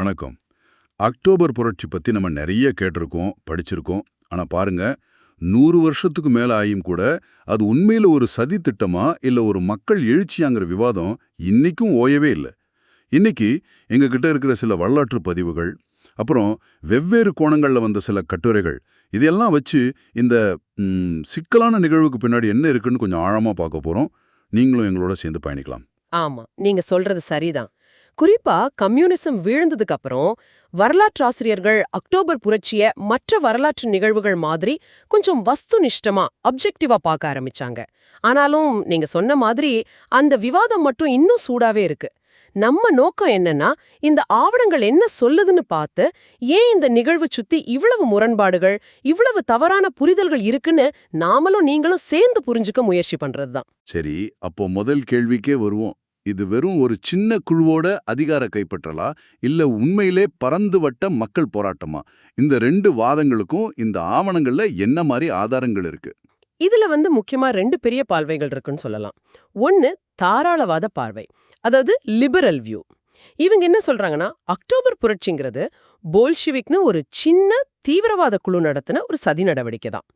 வணக்கம். அக்டோபர் புரட்சி பத்தி நம்ம நிறைய கேட்டிருக்கோம் படிச்சிருக்கோம். ஆனா பாருங்க நூறு வருஷத்துக்கு மேல ஆயும் கூட அது உண்மையில ஒரு சதி திட்டமா இல்ல ஒரு மக்கள் எழுச்சியாங்கிற விவாதம் இன்னைக்கும் ஓயவே இல்லை. இன்னைக்கு எங்ககிட்ட இருக்கிற சில வரலாற்று பதிவுகள் அப்புறம் வெவ்வேறு கோணங்கள்ல வந்த சில கட்டுரைகள் இதையெல்லாம் வச்சு இந்த சிக்கலான நிகழ்வுக்கு பின்னாடி என்ன இருக்குன்னு கொஞ்சம் ஆழமா பார்க்க போறோம். நீங்களும் எங்களோட சேர்ந்து பயணிக்கலாம். ஆமாம் நீங்கள் சொல்கிறது சரிதான். குறிப்பா கம்யூனிசம் வீழ்ந்ததுக்கு அப்புறம் வரலாற்றாசிரியர்கள் அக்டோபர் புரட்சிய மற்ற வரலாற்று நிகழ்வுகள் மாதிரி கொஞ்சம் வஸ்துனிஷ்டமா அப்ஜெக்டிவா பார்க்க ஆரம்பிச்சாங்க. ஆனாலும் நீங்க சொன்ன மாதிரி அந்த விவாதம் மட்டும் இன்னும் சூடாவே இருக்கு. நம்ம நோக்கம் என்னன்னா இந்த ஆவணங்கள் என்ன சொல்லுதுன்னு பார்த்து ஏன் இந்த நிகழ்வு சுத்தி இவ்வளவு முரண்பாடுகள் இவ்வளவு தவறான புரிதல்கள் இருக்குன்னு நாமளும் நீங்களும் சேர்ந்து புரிஞ்சுக்க முயற்சி பண்றதுதான். சரி அப்போ முதல் கேள்விக்கே வருவோம். இது வெறும் ஒரு சின்ன குழுவோட அதிகார கைப்பற்றலா? இல்ல உண்மையிலே பறந்து வட்ட மக்கள் போராட்டமா? இந்த ரெண்டு வாதங்களுக்கும் இந்த ஆவணங்கள்ல என்ன மாதிரி ஆதாரங்கள் இருக்கு? இதுல வந்து முக்கியமா ரெண்டு பெரிய பார்வைகள் இருக்குன்னு சொல்லலாம். ஒன்னு தாராளவாத பார்வை அதாவது லிபரல் வியூ இவங்க என்ன சொல்றாங்கன்னா அக்டோபர் புரட்சிங்கிறது போல்ஷிவிக்னு ஒரு சின்ன தீவிரவாத குழு நடத்தின ஒரு சதி நடவடிக்கை தான்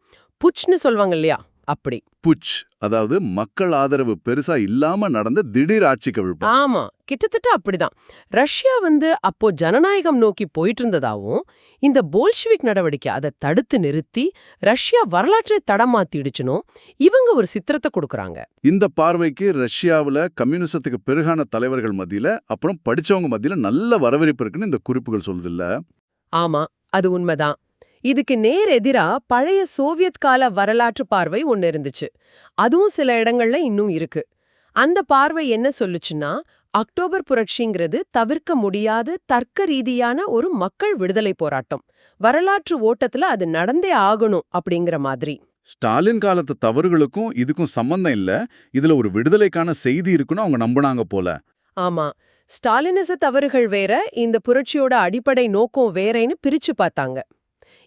புச்னு சொல்லுவாங்க இல்லையா? அப்படி. புச் அதாவது மக்கள் ஆதரவு பெருசா இல்லாம நடந்த திடீர் ஆட்சி கவிழ்ப்பு. ஆமா கிட்டத்தட்ட அப்படிதான். ரஷ்யா வந்து அப்போ ஜனநாயகம் நோக்கி போயிட்டு இருந்ததாவும் இந்த போல்ஷிவிக் நடவடிக்கை அதை தடுத்து நிறுத்தி ரஷ்யா வரலாற்றை தடமாத்திடுச்சுனும் இவங்க ஒரு சித்திரத்தை கொடுக்கறாங்க. இந்த பார்வைக்கு ரஷ்யாவுல கம்யூனிசத்துக்கு பிறகான தலைவர்கள் மத்தியில அப்புறம் படிச்சவங்க மத்தியில நல்ல வரவேற்பு இருக்குன்னு இந்த குறிப்புகள் சொல்லுதில்ல. ஆமா அது உண்மைதான். இதுக்கு நேர் எதிரா பழைய சோவியத் கால வரலாற்று பார்வை ஒன்னு இருந்துச்சு. அதுவும் சில இடங்கள்ல இன்னும் இருக்கு. அந்த பார்வை என்ன சொல்லுச்சுன்னா அக்டோபர் புரட்சிங்கிறது தவிர்க்க முடியாத தர்க்க ரீதியான ஒரு மக்கள் விடுதலை போராட்டம். வரலாற்று ஓட்டத்துல அது நடந்தே ஆகணும் அப்படிங்கிற மாதிரி. ஸ்டாலின் காலத்து தவறுகளுக்கும் இதுக்கும் சம்பந்தம் இல்ல. இதுல ஒரு விடுதலைக்கான செய்தி இருக்குன்னு அவங்க நம்புனாங்க போல. ஆமா. ஸ்டாலினிச தவறுகள் வேற இந்த புரட்சியோட அடிப்படை நோக்கம் வேறேன்னு பிரிச்சு பார்த்தாங்க.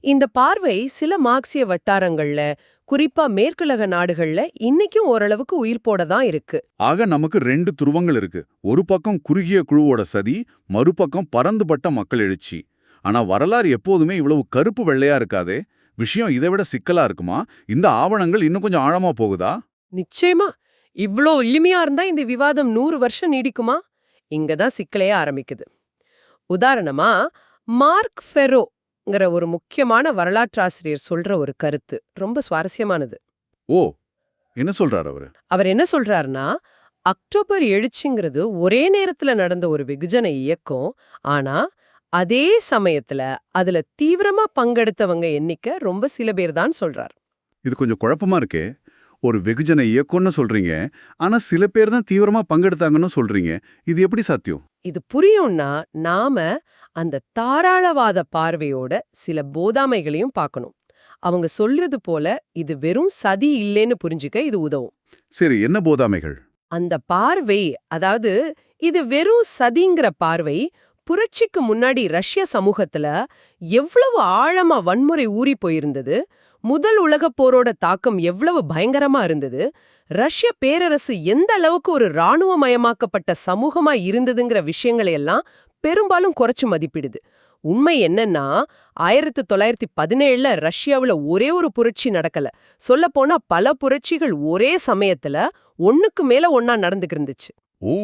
இந்த பார்வை சில மார்க்சிய வட்டாரங்கள்ல குறிப்பா மேற்குலக நாடுகள்ல இன்னைக்கும் ஓரளவுக்கு உயிர்ப்போட தான் இருக்கு. ஆக நமக்கு ரெண்டு துருவங்கள் இருக்கு. ஒரு பக்கம் குறுகிய குழுவோட சதி மறுபக்கம் பறந்துபட்ட மக்கள் எழுச்சி. ஆனா வரலாறு எப்போதுமே இவ்வளவு கருப்பு வெள்ளையா இருக்காதே? விஷயம் இதை விட சிக்கலா இருக்குமா? இந்த ஆவணங்கள் இன்னும் கொஞ்சம் ஆழமா போகுதா? நிச்சயமா. இவ்ளோ எளிமையா இருந்தா இந்த விவாதம் நூறு வருஷம் நீடிக்குமா? இங்கதான் சிக்கலே ஆரம்பிக்குது. உதாரணமா மார்க் ஃபெரோங்கிற ஒரு முக்கியமான வரலாற்றாசிரியர் சொல்ற ஒரு கருத்து. ரொம்ப சுவாரஸ்யமானது. ஓ! என்ன சொல்றாரு அவரு? அவர் என்ன சொல்றாருன்னா அக்டோபர் எழுச்சிங்கிறது ஒரே நேரத்துல நடந்த ஒரு வெகுஜன இயக்கம். ஆனா அதே சமயத்துல அதுல தீவிரமா பங்கெடுத்தவங்க எண்ணிக்கை ரொம்ப சில பேர் தான் சொல்றார். இது கொஞ்சம் குழப்பமா இருக்கே. ஒரு வெகுஜன இயக்கம்னு சொல்றீங்க ஆனா சில பேர் தான் தீவிரமா பங்கெடுத்தாங்கன்னு சொல்றீங்க. இது எப்படி சாத்தியம்? இது புரியும்னா நாம அந்த தாராளவாத பார்வையோட சில போதாமைகளையும் பார்க்கணும். அவங்க சொல்றது போல இது வெறும் சதி இல்லைன்னு புரிஞ்சுக்க இது உதவும். சரி என்ன போதாமைகள்? அந்த பார்வை அதாவது இது வெறும் சதிங்கிற பார்வை புரட்சிக்கு முன்னாடி ரஷ்ய சமூகத்துல எவ்வளவு ஆழமா வன்முறை ஊறி போயிருந்தது முதல் உலகப் போரோட தாக்கம் எவ்வளவு பயங்கரமா இருந்தது ரஷ்ய பேரரசு எந்த அளவுக்கு ஒரு இராணுவமயமாக்கப்பட்ட சமூகமா இருந்ததுங்கிற விஷயங்களையெல்லாம் பெரும்பாலும் குறைச்சு மதிப்பிடுது. உண்மை என்னன்னா ஆயிரத்தி தொள்ளாயிரத்தி பதினேழுல ரஷ்யாவுல ஒரே ஒரு புரட்சி நடக்கல. சொல்லப்போனா பல புரட்சிகள் ஒரே சமயத்துல ஒண்ணுக்கு மேல ஒன்னா நடந்துக்கிருந்துச்சு ஓ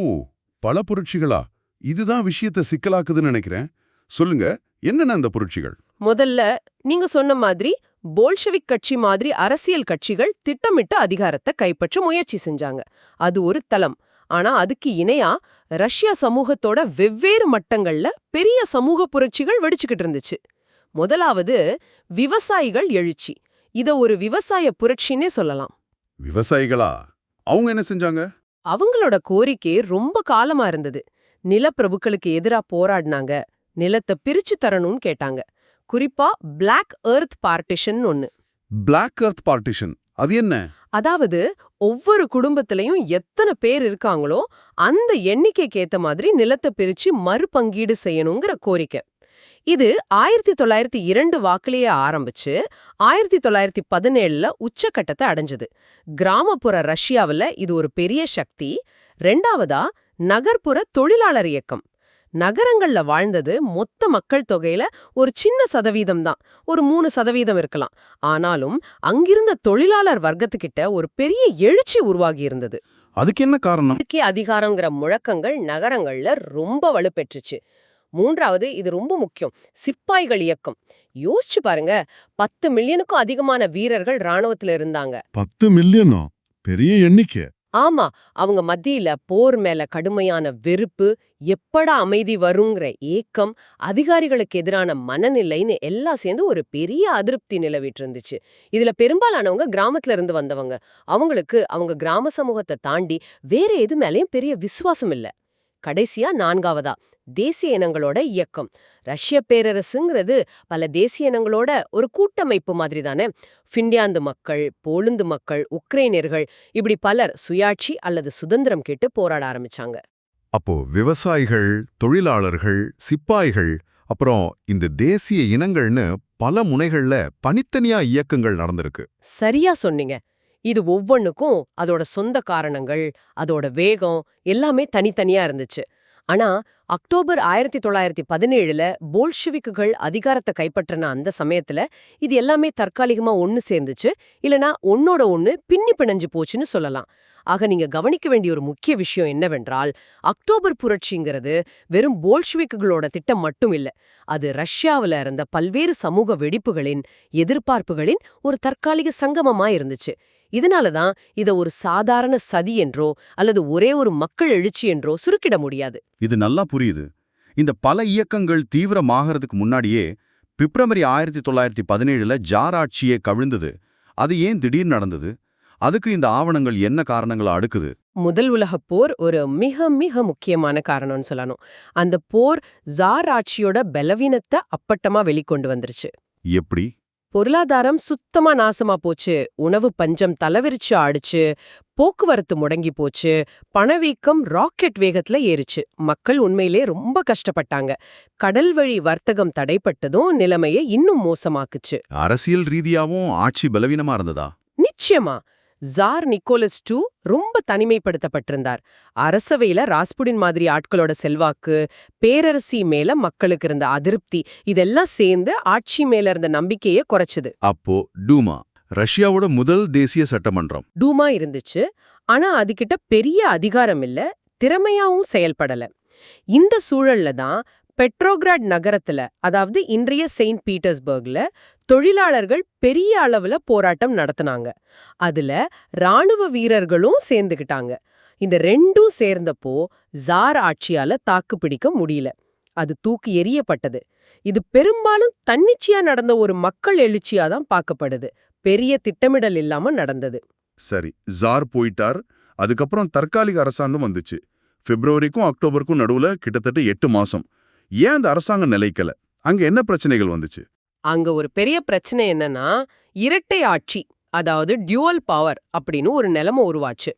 பல புரட்சிகளா? இதுதான் விஷயத்தை சிக்கலாக்குதுன்னு நினைக்கிறேன். சொல்லுங்க என்னென்ன அந்த புரட்சிகள்? முதல்ல நீங்க சொன்ன மாதிரி போல்ஷெவிக் கட்சி மாதிரி அரசியல் கட்சிகள் திட்டமிட்டு அதிகாரத்தை கைப்பற்ற முயற்சி செஞ்சாங்க. அது ஒரு தளம். ஆனா அதுக்கு இணையா ரஷ்ய சமூகத்தோட வெவ்வேறு மட்டங்கள்ல பெரிய சமூக புரட்சிகள் வெடிச்சுக்கிட்டு இருந்துச்சு. முதலாவது விவசாயிகள் எழுச்சி. இத ஒரு விவசாய புரட்சின்னே சொல்லலாம். விவசாயிகளா? அவங்க என்ன செஞ்சாங்க? அவங்களோட கோரிக்கை ரொம்ப காலமா இருந்தது. நிலப்பிரபுக்களுக்கு எதிரா போராடினாங்க. நிலத்தை பிரிச்சு தரணும்னு கேட்டாங்க. குறிப்பா பிளாக் எர்த் பார்ட்டிஷன் ஒன்னு பிளாக் எர்த் பார்ட்டிஷன் அது என்ன? அதாவது ஒவ்வொரு குடும்பத்திலையும் எத்தனை பேர் இருக்காங்களோ அந்த எண்ணிக்கைக்கு ஏத்த மாதிரி நிலத்தை பிரிச்சு மறுபங்கீடு செய்யணுங்கிற கோரிக்கை. இது ஆயிரத்தி தொள்ளாயிரத்தி இரண்டு வாக்கிலேயே ஆரம்பிச்சு ஆயிரத்தி தொள்ளாயிரத்தி பதினேழுல உச்சக்கட்டத்தை அடைஞ்சது. கிராமப்புற ரஷ்யாவுல இது ஒரு பெரிய சக்தி. ரெண்டாவதா நகர்ப்புற தொழிலாளர் இயக்கம். நகரங்கள்ல வாழ்ந்தது மொத்த மக்கள் தொகையில ஒரு சின்ன சதவீதம் தான். ஒரு மூணு சதவீதம் இருக்கலாம். ஆனாலும் அங்கிருந்த தொழிலாளர் வர்க்கத்துக்கிட்ட ஒரு பெரிய எழுச்சி உருவாகி இருந்தது. அதுக்கு என்ன காரணம்? அதுக்கே அதிகாரங்கிற முழக்கங்கள் நகரங்கள்ல ரொம்ப வலுப்பெற்றுச்சு. மூன்றாவது இது ரொம்ப முக்கியம். சிப்பாய்கள் இயக்கம். யோசிச்சு பாருங்க பத்து மில்லியனுக்கும் அதிகமான வீரர்கள் ராணுவத்துல இருந்தாங்க. பத்து மில்லியனா? பெரிய எண்ணிக்கை. ஆமா அவங்க மத்தியில போர் மேல கடுமையான வெறுப்பு எப்படா அமைதி வருங்கிற ஏக்கம் அதிகாரிகளுக்கு எதிரான மனநிலைன்னு எல்லாம் சேர்ந்து ஒரு பெரிய அதிருப்தி நிலவிட்டு இருந்துச்சு இதுல பெரும்பாலானவங்க கிராமத்துல இருந்து வந்தவங்க. அவங்களுக்கு அவங்க கிராம சமூகத்தை தாண்டி வேற எது மேலயும் பெரிய விசுவாசம் இல்ல. கடைசியா நான்காவதா? தேசிய இனங்களோட இயக்கம். ரஷ்ய பேரரசுங்கிறது பல தேசிய இனங்களோட ஒரு கூட்டமைப்பு மாதிரி தானே ஃபின்லாந்து மக்கள் போலுந்து மக்கள் உக்ரைனியர்கள் இப்படி பலர் சுயாட்சி அல்லது சுதந்திரம் கேட்டு போராட ஆரம்பிச்சாங்க. அப்போ விவசாயிகள் தொழிலாளர்கள் சிப்பாய்கள் அப்புறம் இந்த தேசிய இனங்கள்னு பல முனைகள்ல பனித்தனியா இயக்கங்கள் நடந்திருக்கு. சரியா சொன்னீங்க. இது ஒவ்வொன்னுக்கும் அதோட சொந்த காரணங்கள் அதோட வேகம் எல்லாமே தனித்தனியா இருந்துச்சு. ஆனா அக்டோபர் ஆயிரத்தி தொள்ளாயிரத்தி பதினேழுல போல்ஷிவிக்குகள் அதிகாரத்தை கைப்பற்றின அந்த சமயத்துல இது எல்லாமே தற்காலிகமா ஒன்னு சேர்ந்துச்சு. இல்லனா ஒன்னோட ஒன்னு பின்னி பிணைஞ்சு போச்சுன்னு சொல்லலாம். ஆக நீங்க கவனிக்க வேண்டிய ஒரு முக்கிய விஷயம் என்னவென்றால் அக்டோபர் புரட்சிங்கிறது வெறும் போல்ஷிவிக்குகளோட திட்டம் மட்டும் இல்ல அது ரஷ்யாவுல இருந்த பல்வேறு சமூக வெடிப்புகளின் எதிர்பார்ப்புகளின் ஒரு தற்காலிக சங்கமமா இருந்துச்சு இதனால தான் இத ஒரு சாதாரண சதி என்றோ அல்லது ஒரே ஒரு மக்கள் எழுச்சி என்றோ சுருக்கிட முடியாது. இது நல்லா புரியுது. இந்த பல இயக்கங்கள் தீவிரமாகறதுக்கு முன்னாடியே பிப்ரவரி ஆயிரத்தி தொள்ளாயிரத்தி பதினேழுல ஜார் ஆட்சியே கவிழ்ந்தது. அது ஏன் திடீர் நடந்தது? அதுக்கு இந்த ஆவணங்கள் என்ன காரணங்களை அடுக்குது? முதல் உலகப் போர் ஒரு மிக மிக முக்கியமான காரணம்னு சொல்லணும். அந்த போர் ஜார் ஆட்சியோட பலவீனத்தை அப்பட்டமா வெளிக்கொண்டு வந்துருச்சு. எப்படி? பொருளாதாரம் சுத்தமா நாசமா போச்சு. உணவு பஞ்சம் தலைவிரிச்சு ஆடுச்சு. போக்குவரத்து முடங்கி போச்சு. பணவீக்கம் ராக்கெட் வேகத்துல ஏறுச்சு. மக்கள் உண்மையிலே ரொம்ப கஷ்டப்பட்டாங்க. கடல் வழி வர்த்தகம் தடைப்பட்டதும் நிலைமையை இன்னும் மோசமாக்குச்சு. அரசியல் ரீதியாவும் ஆட்சி பலவீனமா இருந்ததா? நிச்சயமா. ஜார் நிக்கோலஸ் டூ ரொம்ப தனிமைப்படுத்தப்பட்டிருந்தார். அரசவையில ராஸ்புடின் மாதிரி ஆட்களோட செல்வாக்கு பேரரசி மேல மக்களுக்கு இருந்த அதிருப்தி இதெல்லாம் சேர்ந்து ஆட்சி மேல இருந்த நம்பிக்கையை குறைச்சுது. அப்போ டூமா? ரஷ்யாவோட முதல் தேசிய சட்டமன்றம். டூமா இருந்துச்சு. ஆனா அதுகிட்ட பெரிய அதிகாரம் இல்ல திறமையாவும் செயல்படல. இந்த சூழல்ல தான் பெட்ரோகிராட் நகரத்துல அதாவது இன்றைய செயின்ட் பீட்டர்ஸ்பர்க்ல தொழிலாளர்கள் பெரிய அளவுல போராட்டம் நடத்துனாங்க. அதுல ராணுவ வீரர்களும் சேர்ந்துகிட்டாங்க. இந்த ரெண்டும் சேர்ந்தப்போ ஜார் ஆட்சியால தாக்கு பிடிக்க முடியல. அது தூக்கு எரியப்பட்டது இது பெரும்பாலும் தன்னிச்சையா நடந்த ஒரு மக்கள் எழுச்சியா தான் பார்க்கப்படுது. பெரிய திட்டமிடல் இல்லாம நடந்தது. சரி ஜார் போயிட்டார். அதுக்கப்புறம் தற்காலிக அரசாங்கம் வந்துச்சு. பிப்ரவரிக்கும் அக்டோபருக்கும் நடுவுல கிட்டத்தட்ட எட்டு மாசம். ஏன் அந்த அரசாங்கம் நிலைக்கல? அங்க என்ன பிரச்சனைகள் வந்துச்சு? அங்க ஒரு பெரிய பிரச்சனை என்னன்னா இரட்டை ஆட்சி அதாவது டியூவல் பவர் அப்படின்னு ஒரு நிலைமை உருவாச்சு.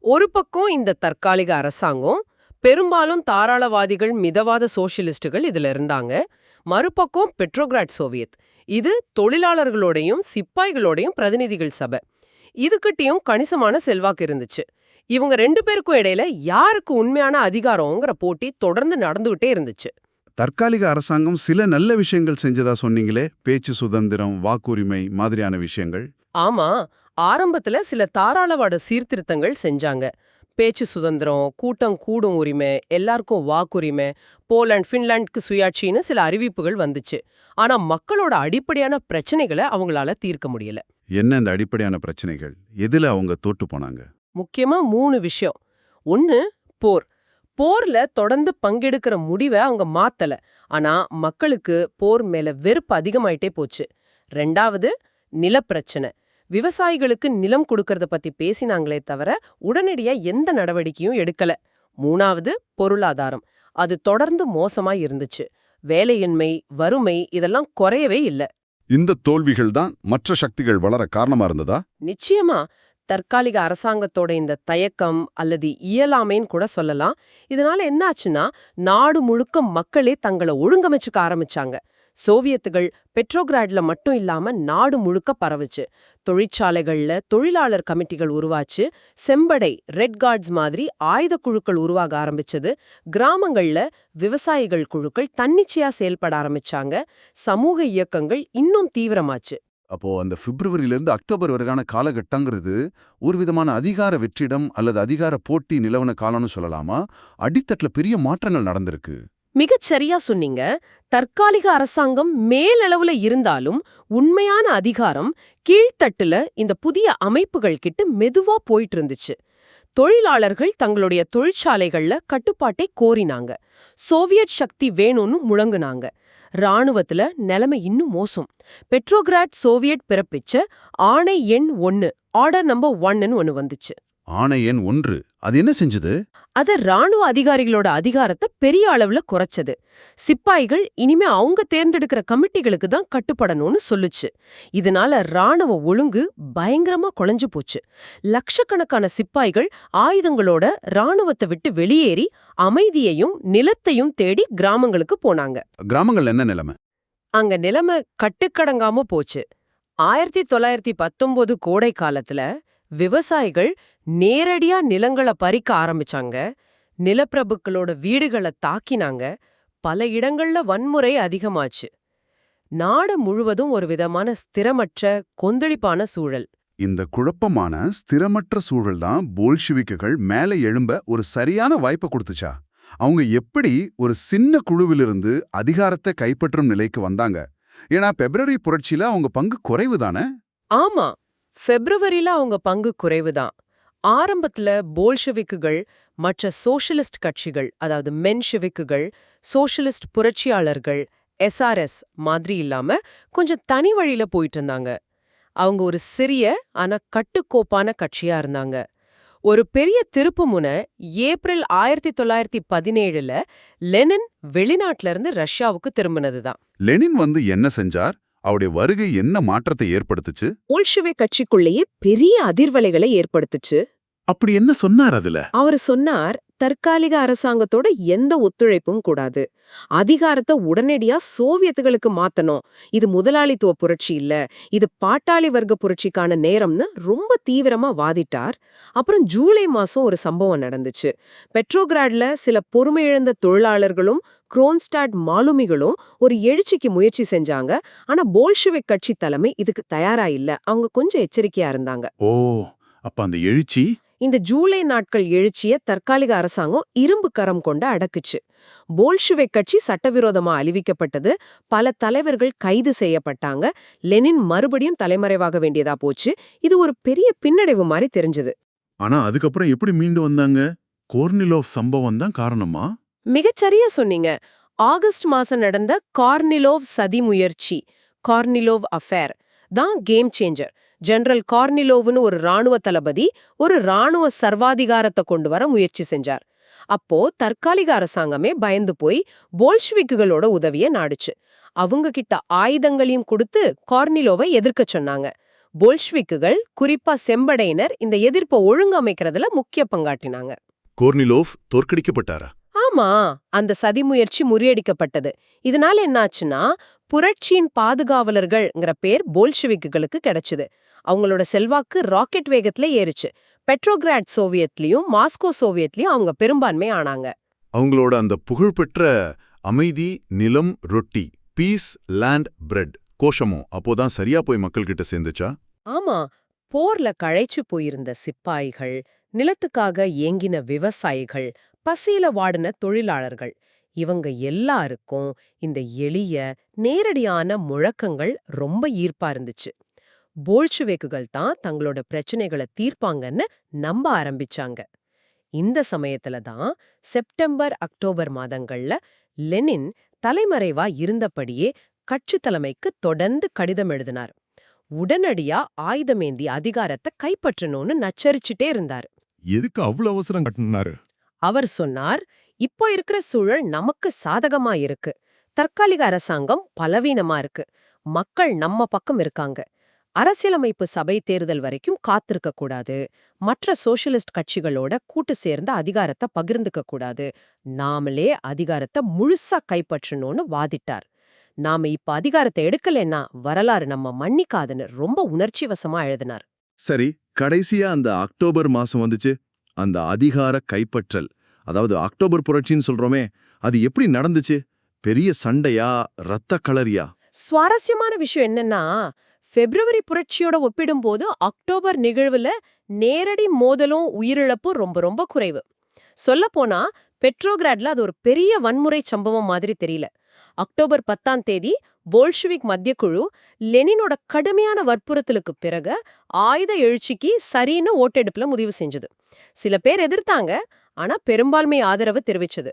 ஒரு பக்கம் இந்த தற்காலிக அரசாங்கம் பெரும்பாலும் தாராளவாதிகள் மிதவாத சோசியலிஸ்டுகள் இதுல இருந்தாங்க. மறுபக்கம் பெட்ரோகிராட் சோவியத். இது தொழிலாளர்களோடையும் சிப்பாய்களோடையும் பிரதிநிதிகள் சபை. இதுகிட்டயும் கணிசமான செல்வாக்கு இருந்துச்சு. இவங்க ரெண்டு பேருக்கும் இடையில யாருக்கு உண்மையான அதிகாரங்கிற போட்டி தொடர்ந்து நடந்துகிட்டே இருந்துச்சு. தற்காலிக அரசாங்கம் சில நல்ல விஷயங்கள் செஞ்சதா சொன்னீங்களே? பேச்சு சுதந்திரம் வாக்குரிமை மாதிரியான விஷயங்கள். ஆமா ஆரம்பத்துல சில தாராளவாட சீர்திருத்தங்கள் செஞ்சாங்க. பேச்சு சுதந்திரம் கூட்டம் கூடும் உரிமை எல்லாருக்கும் வாக்குரிமை போலண்ட் ஃபின்லாந்துக்கு சுயாட்சின்னு சில அறிவிப்புகள் வந்துச்சு. ஆனா மக்களோட அடிப்படையான பிரச்சனைகளை அவங்களால தீர்க்க முடியல. என்ன இந்த அடிப்படையான பிரச்சனைகள்? எதுல அவங்க தோட்டு போனாங்க? முக்கியமா மூணு விஷயம். ஒன்னு போர். போர்ல தொடர்ந்து பங்கெடுக்கிற முடிவை அவங்க மாத்தல. ஆனா மக்களுக்கு போர் மேல வெறுப்பு அதிகமாயிட்டே போச்சு. ரெண்டாவது நிலப்பிரச்சனை. விவசாயிகளுக்கு நிலம் கொடுக்கறத பத்தி பேசினாங்களே தவிர உடனடியா எந்த நடவடிக்கையும் எடுக்கல. மூணாவது பொருளாதாரம். அது தொடர்ந்து மோசமா இருந்துச்சு. வேலையின்மை வறுமை இதெல்லாம் குறையவே இல்ல. இந்த தோல்விகள் தான் மற்ற சக்திகள் வளர காரணமா இருந்ததா? நிச்சயமா. தற்காலிக அரசாங்கத்தோட இந்த தயக்கம் அல்லது இயலாமைன்னு கூட சொல்லலாம். இதனால என்னாச்சுன்னா நாடு முழுக்க மக்களே தங்களை ஒழுங்கமைச்சுக்க ஆரம்பிச்சாங்க. சோவியத்துகள் பெட்ரோகிராட்ல மட்டும் இல்லாம நாடு முழுக்க பரவுச்சு. தொழிற்சாலைகள்ல தொழிலாளர் கமிட்டிகள் உருவாச்சு. செம்படை ரெட் கார்ட்ஸ் மாதிரி ஆயுத குழுக்கள் உருவாக ஆரம்பிச்சது. கிராமங்கள்ல விவசாயிகள் குழுக்கள் தன்னிச்சையா செயல்பட ஆரம்பிச்சாங்க. சமூக இயக்கங்கள் இன்னும் தீவிரமாச்சு. அப்போ அந்த பிப்ரவரியிலிருந்து அக்டோபர் வரையான காலகட்டங்கிறது ஒரு விதமான அதிகார வெற்றிடம் அல்லது அதிகார போட்டி நிலவன காலம்னு சொல்லலாமா? அடித்தட்டுல பெரிய மாற்றங்கள் நடந்திருக்கு. மிகச் சரியா சொன்னீங்க. தற்காலிக அரசாங்கம் மேலளவுல இருந்தாலும் உண்மையான அதிகாரம் கீழ்த்தட்டுல இந்த புதிய அமைப்புகள் கிட்ட மெதுவா போயிட்டு இருந்துச்சு தொழிலாளர்கள் தங்களுடைய தொழிற்சாலைகள்ல கட்டுப்பாட்டை கோரினாங்க. சோவியட் சக்தி வேணும்னு முழங்குனாங்க. ராணுவத்துல நிலைமை இன்னும் மோசம். பெட்ரோகிராட் சோவியட் பிறப்பிச்ச ஆணை எண் ஒன்னு ஆர்டர் நம்பர் ஒன்னு ஒன்னு வந்துச்சு. ஆணை எண் ஒன்று. அது என்ன செஞ்சது? அத ராணுவ அதிகாரிகளோட அதிகாரத்தை பெரிய அளவுல குறைச்சது. சிப்பாய்கள் இனிமே அவங்க தேர்ந்தெடுக்கிற கமிட்டிகளுக்கு தான் கட்டுப்படணும்னு சொல்லுச்சு. இதனால ராணுவ ஒழுங்கு பயங்கரமா குலைஞ்சு போச்சு. லட்சக்கணக்கான சிப்பாய்கள் ஆயுதங்களோட ராணுவத்தை விட்டு வெளியேறி அமைதியையும் நிலத்தையும் தேடி கிராமங்களுக்கு போனாங்க. கிராமங்கள் என்ன நிலைமை? அங்க நிலைமை கட்டுக்கடங்காம போச்சு. ஆயிரத்தி தொள்ளாயிரத்தி பத்தொன்பது கோடை காலத்துல விவசாயிகள் நேரடியா நிலங்களை பறிக்க ஆரம்பிச்சாங்க. நிலப்பிரபுக்களோட வீடுகளை தாக்கினாங்க. பல இடங்கள்ல வன்முறை அதிகமாச்சு. நாடு முழுவதும் ஒரு விதமான ஸ்திரமற்ற கொந்தளிப்பான சூழல். இந்த குழப்பமான ஸ்திரமற்ற சூழல் தான் போல்ஷிவிக்குகள் மேலே எழும்ப ஒரு சரியான வாய்ப்பை கொடுத்துச்சா? அவங்க எப்படி ஒரு சின்ன குழுவிலிருந்து அதிகாரத்தை கைப்பற்றும் நிலைக்கு வந்தாங்க? ஏன்னா பிப்ரவரி புரட்சியில அவங்க பங்கு குறைவு தானே ஆமா. பிப்ரவரியில அவங்க பங்கு குறைவுதான். ஆரம்பத்துல போல்ஷெவிக்குகள் மற்ற சோஷலிஸ்ட் கட்சிகள் அதாவது மென்ஷெவிக்குகள் சோஷலிஸ்ட் புரட்சியாளர்கள் எஸ்ஆர்எஸ் மாதிரி இல்லாம கொஞ்சம் தனி வழியில போயிட்டு இருந்தாங்க. அவங்க ஒரு சிறிய ஆனா கட்டுக்கோப்பான கட்சியா இருந்தாங்க. ஒரு பெரிய திருப்புமுனை ஏப்ரல் ஆயிரத்தி தொள்ளாயிரத்தி பதினேழுல லெனின் வெளிநாட்டுல இருந்து ரஷ்யாவுக்கு திரும்பினதுதான். லெனின் வந்து என்ன செஞ்சார்? அவருடைய வருகை என்ன மாற்றத்தை ஏற்படுத்துச்சு? போல்ஷெவிக் கட்சிக்குள்ளேயே பெரிய அதிர்வலைகளை ஏற்படுத்துச்சு. அப்படி என்ன சொன்னார் அதுல? அவர் சொன்னார் தற்காலிக அரசாங்கத்தோட எந்த ஒத்துழைப்பும் கூடாது. அதிகாரத்தை உடனடியா சோவியத்துகளுக்கு மாத்தணும். இது முதலாளித்துவ புரட்சி இல்ல. இது பாட்டாளி வர்க்க புரட்சிக்கான நேரம்னு ரொம்ப தீவிரமா வாதிட்டார். அப்புறம் ஜூலை மாசம் ஒரு சம்பவம் நடந்துச்சு. பெட்ரோகிராட்ல சில பொறுமை இழந்த தொழிலாளர்களும் குரோன்ஸ்டாட் மாலுமிகளும் ஒரு எழுச்சிக்கு முயற்சி செஞ்சாங்க. ஆனா போல்ஷெவிக் கட்சி தலைமை இதுக்கு தயாரா இல்ல. அவங்க கொஞ்சம் எச்சரிக்கையா இருந்தாங்க. ஓ அப்ப அந்த எழுச்சி? இந்த ஜூலை நாட்கள் எழுச்சிய தற்காலிக அரசாங்கம் இரும்பு கரம் கொண்டு அடக்குச்சு. போல்ஷுவிக் கட்சி சட்டவிரோதமா அழிவிக்கப்பட்டது. பல தலைவர்கள் கைது செய்யப்பட்டாங்க. லெனின் மறுபடியும் தலைமறைவாக வேண்டியதா போச்சு. இது ஒரு பெரிய பின்னடைவு மாதிரி தெரிஞ்சது. ஆனா அதுக்கப்புறம் எப்படி மீண்டு வந்தாங்க? கோர்னிலோவ் சம்பவம் தான் காரணமா? மிகச்சரியா சொன்னீங்க. ஆகஸ்ட் மாசம் நடந்த கார்னிலோவ் சதி முயற்சி கார்னிலோவ் அஃபேர் தான் கேம் சேஞ்சர் ஜெனரல் கார்னிலோவ்னு ஒரு ராணுவ தளபதி ஒரு ராணுவ சர்வாதிகாரத்தை கொண்டு வர முயற்சி செஞ்சார். அப்போ தற்காலிக அரசாங்கமே பயந்து போய் போல்ஷ்விக்குகளோட உதவிய நாடுச்சு. அவங்க கிட்ட ஆயுதங்களையும் கொடுத்து கார்னிலோவை எதிர்க்க சொன்னாங்க. போல்ஷ்விக்குகள் குறிப்பா செம்படையினர் இந்த எதிர்ப்பை ஒழுங்கமைக்கிறதுல முக்கிய பங்காட்டினாங்க கோர்னிலோவ் தோற்கடிக்கப்பட்டாரா? ஆமா அந்த சதி முயற்சி முறியடிக்கப்பட்டது. இதனால என்னாச்சுன்னா புரட்சியின் பாதுகாவலர்கள்ங்கிற பேர் போல்ஷெவிக்குகளுக்கு கிடைச்சது. அவங்களோட செல்வாக்கு ராக்கெட் வேகத்துல ஏறுச்சு. பெட்ரோகிராட் சோவியத்லயும் மாஸ்கோ சோவியத்லயும் அவங்க பெரும்பான்மை ஆனாங்க. அவங்களோட அந்த புகழ்பெற்ற அமைதி நிலம் ரொட்டி பீஸ் லேண்ட் பிரெட் கோஷமும் அப்போதான் சரியா போய் மக்கள்கிட்ட சேர்ந்துச்சா? ஆமா போர்ல களைச்சு போயிருந்த சிப்பாய்கள் நிலத்துக்காக ஏங்கின விவசாயிகள் பசியில வாடின தொழிலாளர்கள். இவங்க எல்லாருக்கும் இந்த எளிய நேரடியான முழக்கங்கள் ரொம்ப ஈர்ப்பா இருந்துச்சு. போல்ஷுவேக்குகள் தான் தங்களோட பிரச்சனைகளை தீர்ப்பாங்கன்னு நம்ப ஆரம்பிச்சாங்க. இந்த சமயத்துல தான் செப்டம்பர் அக்டோபர் மாதங்கள்ல லெனின் தலைமறைவா இருந்தபடியே கட்சி தலைமைக்கு தொடர்ந்து கடிதம் எழுதினார். உடனடியா ஆயுதமேந்தி அதிகாரத்தை கைப்பற்றணும்னு நச்சரிச்சுட்டே இருந்தார். எதுக்கு அவ்வளவு அவசரம் கட்டினாரு? அவர் சொன்னார் இப்போ இருக்கிற சூழல் நமக்கு சாதகமா இருக்கு. தற்காலிக அரசாங்கம் பலவீனமா இருக்கு. மக்கள் நம்ம பக்கம் இருக்காங்க. அரசியலமைப்பு சபை தேர்தல் வரைக்கும் காத்திருக்க கூடாது. மற்ற சோசியலிஸ்ட் கட்சிகளோட கூட்டு சேர்ந்த அதிகாரத்தை பகிர்ந்துக்க கூடாது. நாமளே அதிகாரத்தை முழுசா கைப்பற்றணும்னு வாதிட்டார். நாம இப்ப அதிகாரத்தை எடுக்கலைன்னா வரலாறு நம்ம மன்னிக்காதுன்னு ரொம்ப உணர்ச்சி வசமா எழுதினார். சரி கடைசியா அந்த அக்டோபர் மாசம் வந்துச்சு. அந்த அதிகார கைப்பற்றல். அதாவது அக்டோபர் புரட்சின்னு சொல்றோமே அது எப்படி நடந்துச்சு? பெரிய சண்டையா ரத்த களரியா சுவாரஸ்யமான விஷயம் என்னன்னா பிப்ரவரி புரட்சியோட ஒப்பிடும்போது அக்டோபர் நிகழ்வுல நேரடி மோதலும் உயிரிழப்பும் ரொம்ப ரொம்ப குறைவு. சொல்லப்போனா பெட்ரோகிராட்ல அது ஒரு பெரிய வன்முறை சம்பவம் மாதிரி தெரியல. அக்டோபர் பத்தாம் தேதி போல்ஷிவிக் மத்திய குழு லெனினோட கடுமையான வற்புறுத்தலுக்கு பிறகு ஆயுத எழுச்சிக்கு சரின்னு ஓட்டெடுப்புல முடிவு செஞ்சது. சில பேர் எதிர்த்தாங்க ஆனா பெரும்பான்மை ஆதரவு தெரிவிச்சது.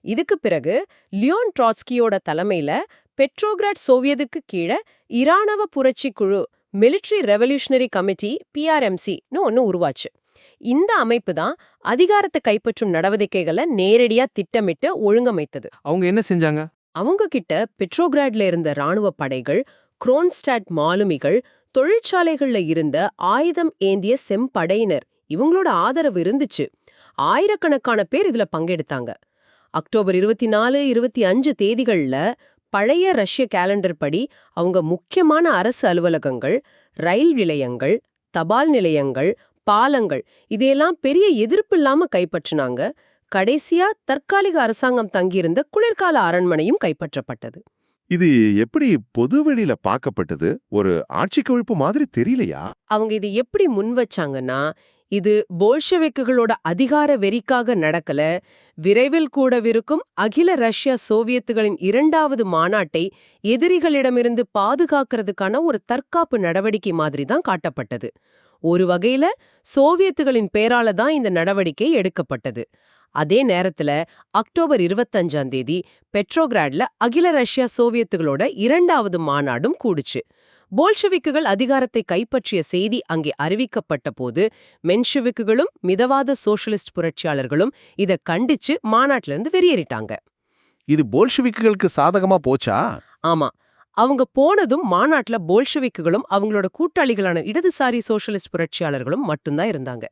இதுக்கு பிறகு லியோன் ட்ராட்ஸ்கியோட தலைமையில பெட்ரோகிராட் சோவியத்துக்கு கீழே இராணவ புரட்சி குழு மிலிட்ரி ரெவல்யூஷனரி கமிட்டி பிஆர்எம்சின்னு ஒன்னு உருவாச்சு. இந்த அமைப்பு தான் அதிகாரத்தை கைப்பற்றும் நடவடிக்கைகளை நேரடியா திட்டமிட்டு ஒழுங்கமைத்தது. அவங்க என்ன செஞ்சாங்க? அவங்க கிட்ட பெட்ரோகிராட்ல இருந்த ராணுவ படைகள் குரோன்ஸ்டாட் மாலுமிகள் தொழிற்சாலைகள்ல இருந்த ஆயுதம் ஏந்திய செம்படையினர் இவங்களோட ஆதரவு இருந்துச்சு. ஆயிரக்கணக்கான பேர் இதுல பங்கெடுத்தாங்க. அக்டோபர் இருபத்தி நாலு இருபத்தி அஞ்சு தேதிகள்ல பழைய ரஷ்ய கேலண்டர் படி அவங்க முக்கியமான அரசு அலுவலகங்கள் ரயில் நிலையங்கள் தபால் நிலையங்கள் பாலங்கள் இதையெல்லாம் பெரிய எதிர்ப்பு இல்லாம கைப்பற்றினாங்க. கடைசியா தற்காலிக அரசாங்கம் தங்கியிருந்த குளிர்கால அரண்மனையும் கைப்பற்றப்பட்டது. இது எப்படி பொதுவெளியில பார்க்கப்பட்டது? ஒரு ஆட்சி கவிழ்ப்பு மாதிரி தெரியலையா? அவங்க இது எப்படி முன் வச்சாங்கன்னா இது போல்ஷெவிக்குகளோட அதிகார வெறிக்காக நடக்கல விரைவில் கூடவிருக்கும் அகில ரஷ்யா சோவியத்துகளின் இரண்டாவது மாநாட்டை எதிரிகளிடமிருந்து பாதுகாக்கிறதுக்கான ஒரு தற்காப்பு நடவடிக்கை மாதிரி தான் காட்டப்பட்டது. ஒரு வகையில சோவியத்துகளின் பேரால தான் இந்த நடவடிக்கை எடுக்கப்பட்டது. அதே நேரத்துல அக்டோபர் இருபத்தஞ்சாம் தேதி பெட்ரோகிராட்ல அகில ரஷ்யா சோவியத்துகளோட இரண்டாவது மாநாடும் கூடுச்சு. போல்ஷெவிக்குகள் அதிகாரத்தை கைப்பற்றிய செய்தி அங்கே அறிவிக்கப்பட்ட போது மென்ஷெவிக்குகளும் மிதவாத சோஷலிஸ்ட் புரட்சியாளர்களும் இத கண்டிச்சு மாநாட்டில இருந்து வெளியேறிட்டாங்க. இது போல்ஷிவிக்குகளுக்கு சாதகமா போச்சா? ஆமா. அவங்க போனதும் மாநாட்டுல போல்ஷெவிக்குகளும் அவங்களோட கூட்டாளிகளான இடதுசாரி சோஷலிஸ்ட் புரட்சியாளர்களும் மட்டும்தான் இருந்தாங்க.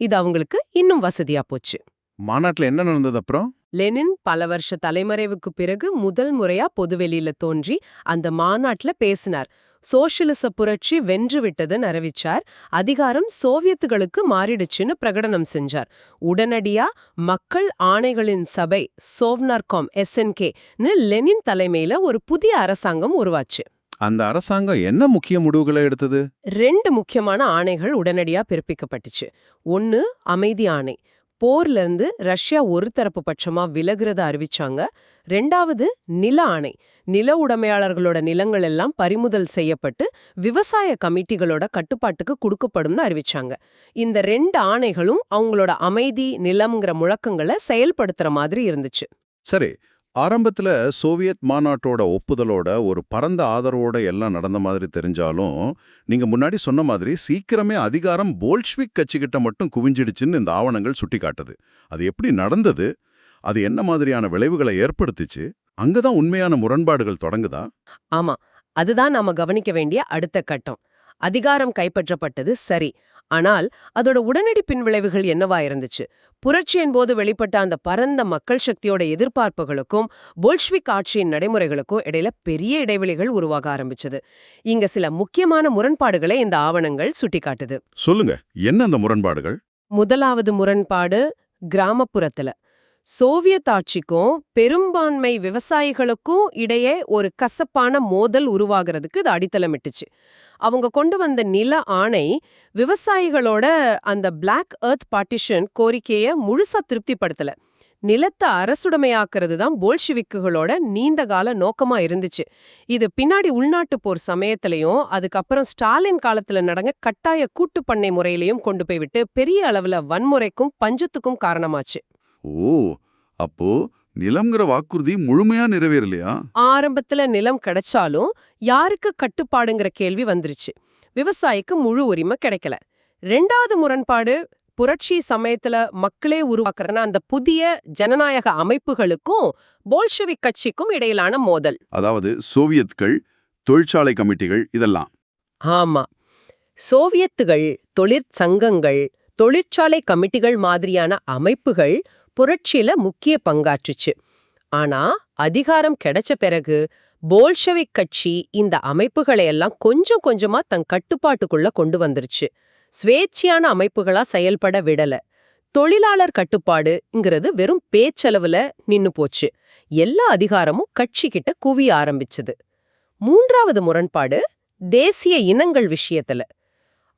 இது அவங்களுக்கு இன்னும் வசதியா போச்சு. மாநாட்டுல என்ன நடந்தது அப்புறம்? லெனின் பல வருஷ தலைமறைவுக்கு பிறகு முதல் முறையா பொதுவெளியில தோன்றி அந்த மாநாட்டுல பேசினார். சோஷலிச புரட்சி வென்று விட்டதுன்னு அறிவிச்சார். அதிகாரம் சோவியத்துகளுக்கு மாறிடுச்சுன்னு பிரகடனம் செஞ்சார். உடனடியா மக்கள் ஆணைகளின் சபை சோவ்னார்காம் எஸ்என்கேன்னு லெனின் தலைமையில ஒரு புதிய அரசாங்கம் உருவாச்சு. அந்த அரசாங்கம் என்ன முக்கிய முடிவுகளை எடுத்தது? ரெண்டு முக்கியமான ஆணைகள் உடனடியா பிறப்பிக்கப்பட்டுச்சு. ஒன்னு அமைதி ஆணை. போர்ல இருந்து ரஷ்யா ஒரு தரப்பு பட்சமா விலகுறத அறிவிச்சாங்க. ரெண்டாவது நில ஆணை. நில உடைமையாளர்களோட நிலங்கள் எல்லாம் பறிமுதல் செய்யப்பட்டு விவசாய கமிட்டிகளோட கட்டுப்பாட்டுக்கு கொடுக்கப்படும்னு அறிவிச்சாங்க. இந்த ரெண்டு ஆணைகளும் அவங்களோட அமைதி நிலம்ங்கிற முழக்கங்களை செயல்படுத்துற மாதிரி இருந்துச்சு. சரி ஆரம்பத்துல சோவியத் மாநாட்டோட ஒப்புதலோட ஒரு பரந்த ஆதரவோட எல்லாம் நடந்த மாதிரி தெரிஞ்சாலும் நீங்க முன்னாடி சொன்ன மாதிரி சீக்கிரமே அதிகாரம் போல்ஷ்விக் கட்சிகிட்ட மட்டும் குவிஞ்சிடுச்சுன்னு இந்த ஆவணங்கள் சுட்டிக்காட்டுது. அது எப்படி நடந்தது? அது என்ன மாதிரியான விளைவுகளை ஏற்படுத்திச்சு? அங்கதான் உண்மையான முரண்பாடுகள் தொடங்குதா? ஆமா அதுதான் நாம கவனிக்க வேண்டிய அடுத்த கட்டம். அதிகாரம் கைப்பற்றப்பட்டது சரி. ஆனால் அதோட உடனடி பின்விளைவுகள் என்னவா இருந்துச்சு? புரட்சியின் போது வெளிப்பட்ட அந்த பரந்த மக்கள் சக்தியோட எதிர்பார்ப்புகளுக்கும் போல்ஷ்விக் ஆட்சியின் நடைமுறைகளுக்கும் இடையில பெரிய இடைவெளிகள் உருவாக ஆரம்பிச்சது. இங்க சில முக்கியமான முரண்பாடுகளை இந்த ஆவணங்கள் சுட்டிக்காட்டுது. சொல்லுங்க என்ன அந்த முரண்பாடுகள்? முதலாவது முரண்பாடு கிராமப்புறத்துல. சோவியத் ஆட்சிக்கும் பெரும்பான்மை விவசாயிகளுக்கும் இடையே ஒரு கசப்பான மோதல் உருவாகிறதுக்கு இது அடித்தளமிட்டுச்சு. அவங்க கொண்டு வந்த நில ஆணை விவசாயிகளோட அந்த பிளாக் எர்த் பார்ட்டிஷன் கோரிக்கைய முழுசா திருப்திப்படுத்தல. நிலத்தை அரசுடைமையாக்குறது தான் போல்ஷிவிக்குகளோட நீண்ட கால நோக்கமா இருந்துச்சு. இது பின்னாடி உள்நாட்டு போர் சமயத்திலையும் அதுக்கப்புறம் ஸ்டாலின் காலத்துல நடங்க கட்டாய கூட்டு பண்ணை முறையிலையும் கொண்டு போய்விட்டு பெரிய அளவுல வன்முறைக்கும் பஞ்சத்துக்கும் காரணமாச்சு. ஓ அப்போ நிலம்ங்கிற வாக்குறுதி முழுமையா நிறைவேறலையா? ஆரம்பத்துல நிலம் கிடைச்சாலும் யாருக்கு கட்டுப்பாடுங்கிற கேள்வி வந்துருச்சு. விவசாயிக்கு முழு உரிமை கிடைக்கல. ரெண்டாவது முரண்பாடு புரட்சி சமயத்துல மக்களே உருவாக்குறன அந்த புதிய ஜனநாயக அமைப்புகளுக்கும் போல்ஷெவிக் கட்சிக்கும் இடையிலான மோதல். அதாவது சோவியத்கள் தொழிற்சாலை கமிட்டிகள் இதெல்லாம். ஆமா. சோவியத்துகள் தொழிற்சங்கங்கள் தொழிற்சாலை கமிட்டிகள் மாதிரியான அமைப்புகள் புரட்சியில முக்கிய பங்காற்றுச்சு. ஆனா அதிகாரம் கிடைச்ச பிறகு போல்ஷவிக் கட்சி இந்த அமைப்புகளை எல்லாம் கொஞ்சம் கொஞ்சமா தன் கட்டுப்பாட்டுக்குள்ள கொண்டு வந்துருச்சு. ஸ்வேಚ್ఛையான அமைப்புகளா செயல்பட விடல. தொழிலாளர் கட்டுப்பாடுங்கிறது வெறும் பேச்சளவுல நின்னு போச்சு. எல்லா அதிகாரமும் கட்சி கிட்ட குவிய ஆரம்பிச்சது. மூன்றாவது முரண்பாடு தேசிய இனங்கள் விஷயத்துல.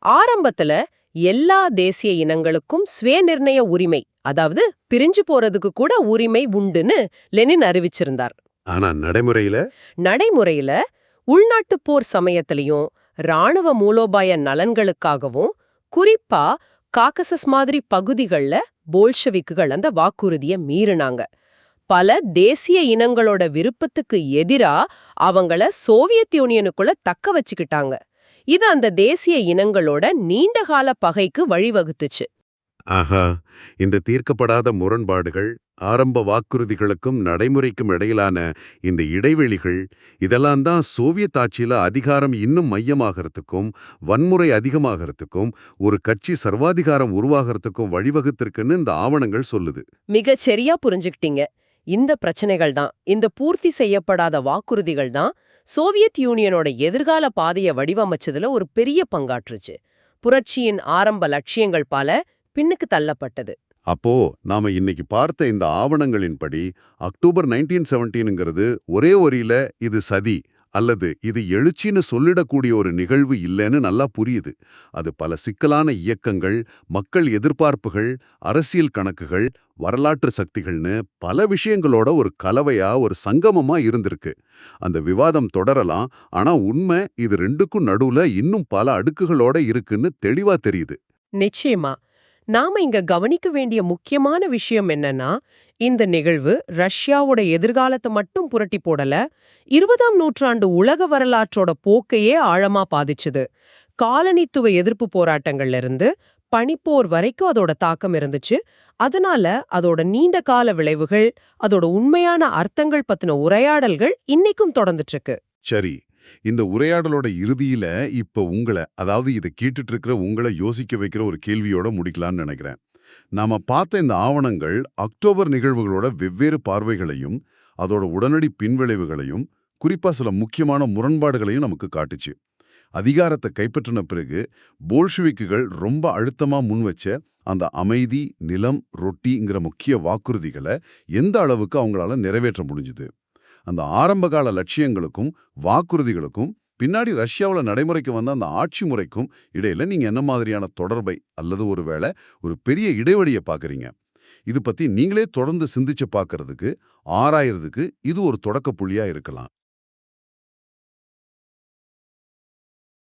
ஆரம்பத்துல எல்லா தேசிய இனங்களுக்கும் சுயநிர்ணய உரிமை அதாவது பிரிஞ்சு போறதுக்கு கூட உரிமை உண்டுன்னு லெனின் அறிவிச்சிருந்தார். ஆனா நடைமுறையில? நடைமுறையில உள்நாட்டுப் போர் சமயத்திலையும் ராணுவ மூலோபாய நலன்களுக்காகவும் குறிப்பா காக்கசஸ் மாதிரி பகுதிகள்ல போல்ஷெவிக்குகள் அந்த வாக்குறுதிய மீறினாங்க. பல தேசிய இனங்களோட விருப்பத்துக்கு எதிரா அவங்கள சோவியத் யூனியனுக்குள்ள தக்க வச்சுக்கிட்டாங்க. இது அந்த தேசிய இனங்களோட நீண்டகால பகைக்கு வழிவகுத்துச்சு. ஆஹா இந்த தீர்க்கப்படாத முரண்பாடுகள் ஆரம்ப வாக்குறுதிகளுக்கும் நடைமுறைக்கும் இடையிலான இந்த இடைவெளிகள் இதெல்லாம் தான் சோவியத் ஆட்சியில் அதிகாரம் இன்னும் மையமாகறதுக்கும் வன்முறை அதிகமாகறதுக்கும் ஒரு கட்சி சர்வாதிகாரம் உருவாகறதுக்கும் வழிவகுத்திருக்குன்னு இந்த ஆவணங்கள் சொல்லுது. மிகச் சரியா புரிஞ்சுக்கிட்டீங்க. இந்த பிரச்சனைகள் தான் இந்த பூர்த்தி செய்யப்படாத வாக்குறுதிகள் தான் சோவியத் யூனியனோட எதிர்கால பாதையை வடிவமைச்சதுல ஒரு பெரிய பங்காற்றுச்சு. புரட்சியின் ஆரம்ப லட்சியங்கள் பல பின்னுக்கு தள்ளப்பட்டது. அப்போ நாம இன்னைக்கு பார்த்த இந்த ஆவணங்களின்படி அக்டோபர் நைன்டீன் செவன்டீனுங்கிறது ஒரே ஒரியில இது சதி அல்லது இது எழுச்சின்னு சொல்லிடக்கூடிய ஒரு நிகழ்வு இல்லைன்னு நல்லா புரியுது. அது பல சிக்கலான இயக்கங்கள் மக்கள் எதிர்பார்ப்புகள் அரசியல் கணக்குகள் வரலாற்று சக்திகள்னு பல விஷயங்களோட ஒரு கலவையா ஒரு சங்கமமா இருந்திருக்கு. அந்த விவாதம் தொடரலாம் ஆனா உண்மை இது ரெண்டுக்கும் நடுவுல இன்னும் பல அடுக்குகளோட இருக்குன்னு தெளிவா தெரியுது. நிச்சயமா. நாம இங்க கவனிக்க வேண்டிய முக்கியமான விஷயம் என்னன்னா இந்த நிகழ்வு ரஷ்யாவோட எதிர்காலத்தை மட்டும் புரட்டி போடல இருபதாம் நூற்றாண்டு உலக வரலாற்றோட போக்கையே ஆழமா பாதிச்சுது. காலனித்துவ எதிர்ப்பு போராட்டங்கள்ல இருந்து பனிப்போர் வரைக்கும் அதோட தாக்கம் இருந்துச்சு. அதனால அதோட நீண்ட கால விளைவுகள் அதோட உண்மையான அர்த்தங்கள் பத்தின உரையாடல்கள் இன்னைக்கும் தொடர்ந்துட்டு இருக்கு. சரி இந்த உரையாடலோட இறுதியில இப்ப உங்களை அதாவது இதை கேட்டுட்டு இருக்கிற உங்களை யோசிக்க வைக்கிற ஒரு கேள்வியோட முடிக்கலாம்னு நினைக்கிறேன். நாம பார்த்த இந்த ஆவணங்கள் அக்டோபர் நிகழ்வுகளோட வெவ்வேறு பார்வைகளையும் அதோட உடனடி பின்விளைவுகளையும் குறிப்பா சில முக்கியமான முரண்பாடுகளையும் நமக்கு காட்டுச்சு. அதிகாரத்தை கைப்பற்றின பிறகு போல்ஷிவிக்குகள் ரொம்ப அழுத்தமா முன்வச்ச அந்த அமைதி நிலம் ரொட்டிங்கிற முக்கிய வாக்குறுதிகளை எந்த அளவுக்கு அவங்களால நிறைவேற்ற முடிஞ்சுது? அந்த ஆரம்பகால லட்சியங்களுக்கும் வாக்குறுதிகளுக்கும் பின்னாடி ரஷ்யாவில் நடைமுறைக்கு வந்த அந்த ஆட்சி முறைக்கும் இடையில நீங்க என்ன மாதிரியான தொடர்பை அல்லது ஒருவேளை ஒரு பெரிய இடைவெளியை பார்க்குறீங்க? இது பத்தி நீங்களே தொடர்ந்து சிந்திச்சு பார்க்கறதுக்கு ஆராயறதுக்கு இது ஒரு தொடக்க புள்ளியா இருக்கலாம்.